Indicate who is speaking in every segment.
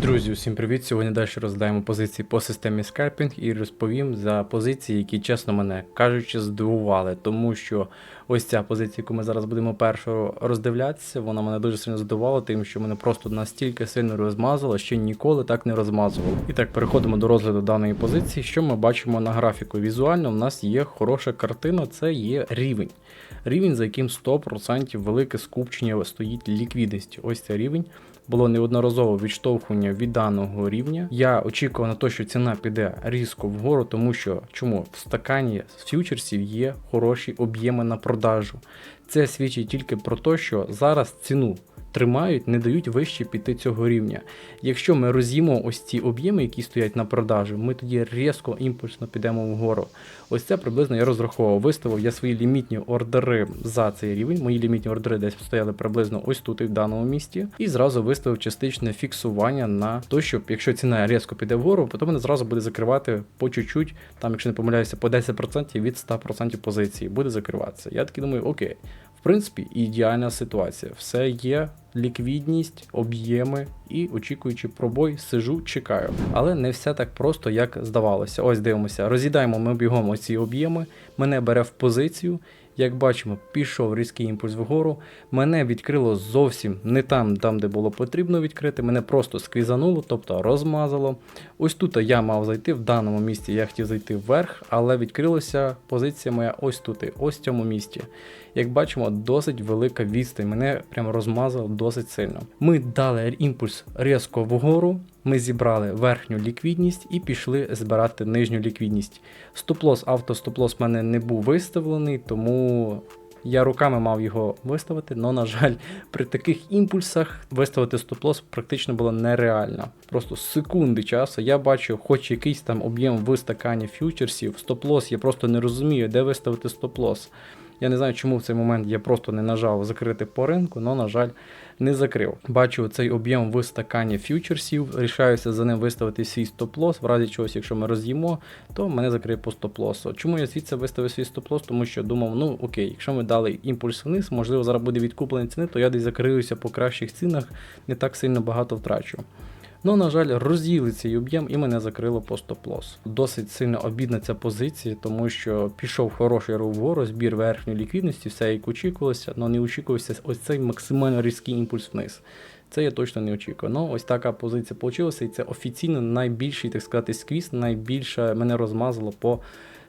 Speaker 1: Друзі, усім привіт! Сьогодні далі розглядаємо позиції по системі скальпінг і розповім за позиції, які, чесно мене кажучи, здивували, тому що ось ця позиція, яку ми зараз будемо першою роздивлятися, вона мене дуже сильно здивувала, тим, що мене просто настільки сильно розмазало, що ніколи так не розмазувало. І так, переходимо до розгляду даної позиції. Що ми бачимо на графіку? Візуально в нас є хороша картина, це є рівень. Рівень, за яким 100% велике скупчення стоїть ліквідності. Ось цей рівень було неодноразово відштовхування від даного рівня. Я очікував на те, що ціна піде різко вгору, тому що чому в стакані з фьючерсів є хороші об'єми на продажу. Це свідчить тільки про те, що зараз ціну. Тримають, не дають вище піти цього рівня. Якщо ми роз'їмо ось ці об'єми, які стоять на продажу, ми тоді різко імпульсно підемо вгору. Ось це приблизно я розраховував. Виставив я свої лімітні ордери за цей рівень. Мої лімітні ордери десь стояли приблизно ось тут і в даному місті. І зразу виставив частичне фіксування на те, щоб якщо ціна різко піде вгору, то мене зразу буде закривати по чуть-чуть, там, якщо не помиляюся, по 10% від 100% позиції буде закриватися. Я такий думаю, окей. В принципі, ідеальна ситуація. Все є, ліквідність, об'єми і очікуючи пробой, сижу, чекаю. Але не все так просто, як здавалося. Ось дивимося, роз'їдаємо ми бігом оці об'єми, мене бере в позицію. Як бачимо, пішов різкий імпульс вгору. Мене відкрило зовсім не там, там, де було потрібно відкрити. Мене просто сквізануло, тобто розмазало. Ось тут я мав зайти в даному місці. Я хотів зайти вверх, але відкрилася позиція моя ось тут, ось в цьому місці. Як бачимо, досить велика відстань. Мене прямо розмазало досить сильно. Ми дали імпульс різко вгору. Ми зібрали верхню ліквідність і пішли збирати нижню ліквідність. Стоп-лос, автостоп-лос в мене не був виставлений, тому я руками мав його виставити, але, на жаль, при таких імпульсах виставити стоп-лос практично було нереально. Просто секунди часу я бачу, хоч якийсь там об'єм в стакані фьючерсів, стоп-лос, я просто не розумію, де виставити стоп-лос. Я не знаю, чому в цей момент я просто не нажав закрити по ринку, але, на жаль, не закрив. Бачу цей об'єм в стакані фьючерсів, рішаюся за ним виставити свій стоп-лос. В разі чогось, якщо ми роз'їмо, то мене закриє по стоп-лосу. Чому я звідси виставив свій стоп-лос? Тому що думав, ну окей, якщо ми дали імпульс вниз, можливо, зараз буде відкуплення ціни, то я десь закриюся по кращих цінах, не так сильно багато втрачу. Ну, на жаль, роз'їли цей об'єм і мене закрило по стоп-лос. Досить сильно обідна ця позиція, тому що пішов хороший рух вгору, збір верхньої ліквідності, все як очікувалося, але не очікувався ось цей максимально різкий імпульс вниз. Це я точно не очікував. Ну, ось така позиція вийшла, і це офіційно найбільший, так сказати, сквіз, найбільше мене розмазало по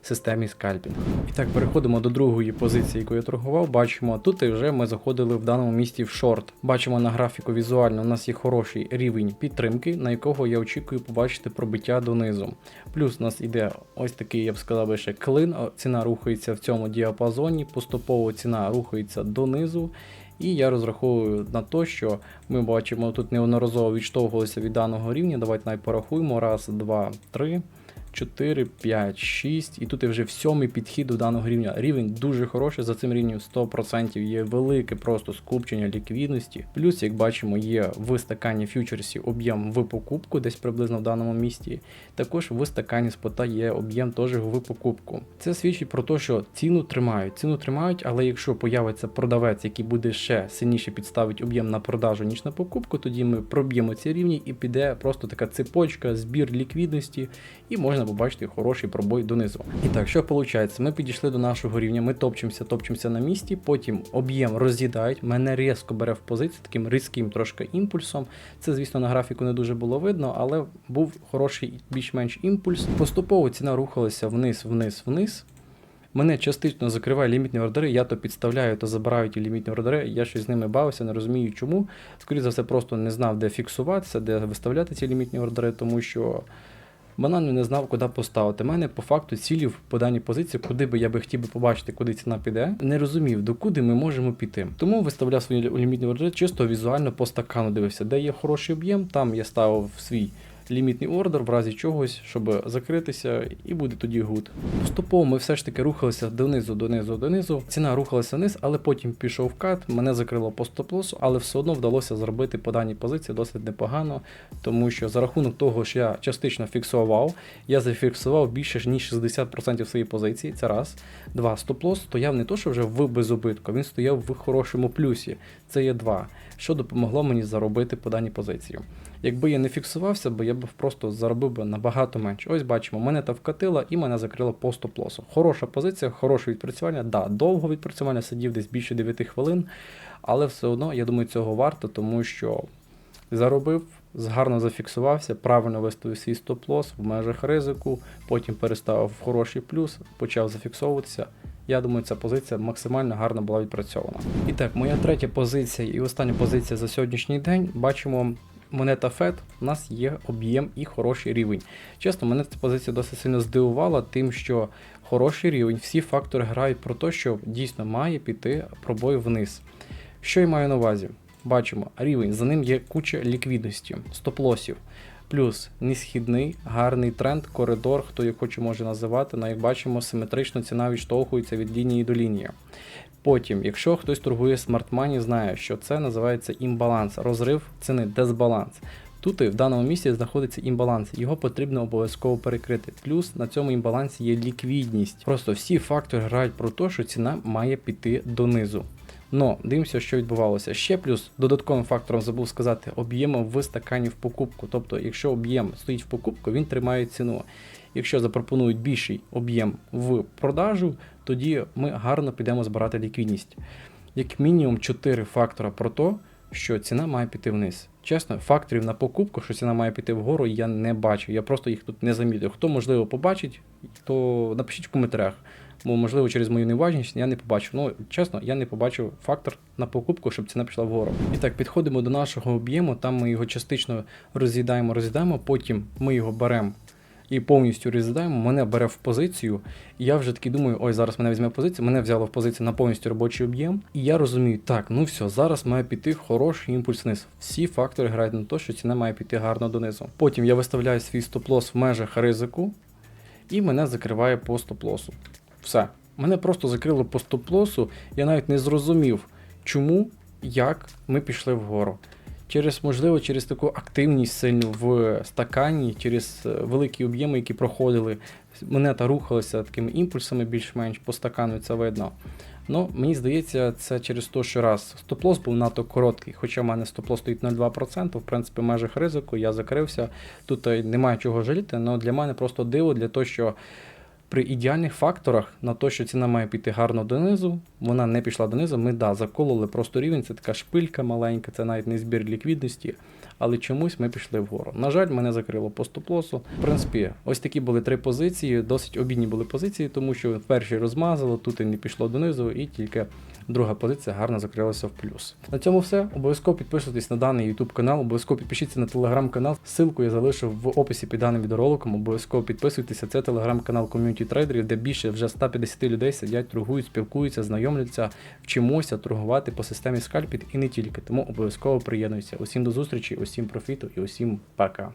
Speaker 1: системі скальпінгу. І так, переходимо до другої позиції, яку я торгував. Бачимо, тут і вже ми заходили в даному місті в шорт. Бачимо на графіку візуально, у нас є хороший рівень підтримки, на якого я очікую побачити пробиття донизу. Плюс у нас іде ось такий, я б сказав, би ще клин. Ціна рухається в цьому діапазоні, поступово ціна рухається донизу. І я розраховую на те, що ми бачимо, тут неодноразово відштовхувалися від даного рівня. Давайте навіть порахуємо. Раз, два, три. 4, 5, 6. І тут є вже в сьомий підхід до даного рівня. Рівень дуже хороший, за цим рівнем 100% є велике просто скупчення ліквідності. Плюс, як бачимо, є в стакані фьючерсів об'єм в покупку, десь приблизно в даному місці. Також в стакані спота є об'єм теж в покупку. Це свідчить про те, що ціну тримають. Ціну тримають, але якщо появиться продавець, який буде ще сильніше підставити об'єм на продажу, ніж на покупку, тоді ми проб'ємо ці рівні і піде просто така цепочка, збір ліквідності, і можна можна побачити хороший пробой донизу. І так, що виходить? Ми підійшли до нашого рівня, ми топчемося, топчемося на місці, потім об'єм роз'їдають, мене різко бере в позицію таким різким трошки імпульсом. Це, звісно, на графіку не дуже було видно, але був хороший більш-менш імпульс. Поступово ціна рухалася вниз, вниз, вниз. Мене частично закриває лімітні ордери, я то підставляю, то забираю ті лімітні ордери, я щось з ними бавився, не розумію чому. Скоріше за все, просто не знав, де фіксуватися, де виставляти ці лімітні ордери, тому що банально не знав, куди поставити. Мене по факту цілів по даній позиції, куди би я би хотів би побачити, куди ціна піде. Не розумів, докуди ми можемо піти. Тому виставляв свої лімітні ордери чисто візуально по стакану дивився, де є хороший об'єм, там я ставив свій лімітний ордер в разі чогось, щоб закритися, і буде тоді гуд. Поступово ми все ж таки рухалися донизу, донизу, донизу. Ціна рухалася вниз, але потім пішов кат, мене закрило по стоп-лосу, але все одно вдалося зробити по даній позиції досить непогано, тому що за рахунок того, що я частично фіксував, я зафіксував більше ніж 60% своєї позиції. Це раз. Два, стоп-лос стояв не то, що вже в безубитку, він стояв в хорошому плюсі. Це є два, що допомогло мені заробити по даній позиції. Якби я не фіксувався, бо я б просто заробив би набагато менше. Ось бачимо, мене та вкатила і мене закрило по стоп-лосу. Хороша позиція, хороше відпрацювання. Да, довго відпрацювання сидів десь більше 9 хвилин, але все одно, я думаю, цього варто, тому що заробив, гарно зафіксувався, правильно виставив свій стоп-лос в межах ризику, потім переставив в хороший плюс, почав зафіксовуватися. Я думаю, ця позиція максимально гарно була відпрацьована. І так, моя третя позиція і остання позиція за сьогоднішній день. Бачимо монета FED, у нас є об'єм і хороший рівень. Чесно, мене ця позиція досить сильно здивувала, тим, що хороший рівень, всі фактори грають про те, що дійсно має піти пробой вниз. Що я маю на увазі? Бачимо, рівень, за ним є куча ліквідності, стоп-лосів. Плюс несхідний, гарний тренд, коридор, хто як хоче може називати, але як бачимо, симетрично ціна відштовхується від лінії до лінії. Потім, якщо хтось торгує смарт-мані, знає, що це називається імбаланс, розрив ціни, дисбаланс. Тут і в даному місці знаходиться імбаланс, його потрібно обов'язково перекрити. Плюс на цьому імбалансі є ліквідність. Просто всі фактори грають про те, що ціна має піти донизу. Но дивимося, що відбувалося. Ще плюс додатковим фактором забув сказати об'єм в стакані в покупку. Тобто, якщо об'єм стоїть в покупку, він тримає ціну. Якщо запропонують більший об'єм в продажу, тоді ми гарно підемо збирати ліквідність. Як мінімум 4 фактора про те, що ціна має піти вниз. Чесно, факторів на покупку, що ціна має піти вгору, я не бачу. Я просто їх тут не замітив. Хто можливо побачить, то напишіть в коментарях. Бо, можливо, через мою неважність я не побачив. Ну, чесно, я не побачив фактор на покупку, щоб ціна пішла вгору. І так, підходимо до нашого об'єму, там ми його частично роз'їдаємо, роз'їдаємо, потім ми його беремо і повністю роз'їдаємо, мене бере в позицію. І я вже такий думаю, ой, зараз мене візьме позицію, мене взяло в позицію на повністю робочий об'єм. І я розумію, так, ну все, зараз має піти хороший імпульс вниз. Всі фактори грають на те, що ціна має піти гарно донизу. Потім я виставляю свій стоп-лос в межах ризику, і мене закриває по стоп-лосу. Все. Мене просто закрило по стоп-лосу, я навіть не зрозумів, чому, як ми пішли вгору. Через, можливо, через таку активність сильну в стакані, через е, великі об'єми, які проходили, монета рухалася такими імпульсами більш-менш по стакану, це видно. Ну, мені здається, це через те, що раз стоп-лос був надто короткий, хоча в мене стоп-лос стоїть 0,2%, в принципі, в межах ризику, я закрився. Тут е, немає чого жаліти, але для мене просто диво для того, що при ідеальних факторах на те, що ціна має піти гарно донизу, вона не пішла донизу. Ми да, закололи просто рівень, це така шпилька маленька, це навіть не збір ліквідності, але чомусь ми пішли вгору. На жаль, мене закрило по стоп-лосу. В принципі, ось такі були три позиції, досить обідні були позиції, тому що перші розмазало, тут і не пішло донизу, і тільки друга позиція гарно закрилася в плюс. На цьому все. Обов'язково підписуйтесь на даний YouTube канал, обов'язково підпишіться на телеграм-канал. Ссылку я залишив в описі під даним відеороликом. Обов'язково підписуйтеся. Це телеграм-канал ком'юніті трейдерів, де більше вже 150 людей сидять, торгують, спілкуються, знайомляться, вчимося торгувати по системі скальпіт і не тільки. Тому обов'язково приєднуйся. Усім до зустрічі, усім профіту і усім пока.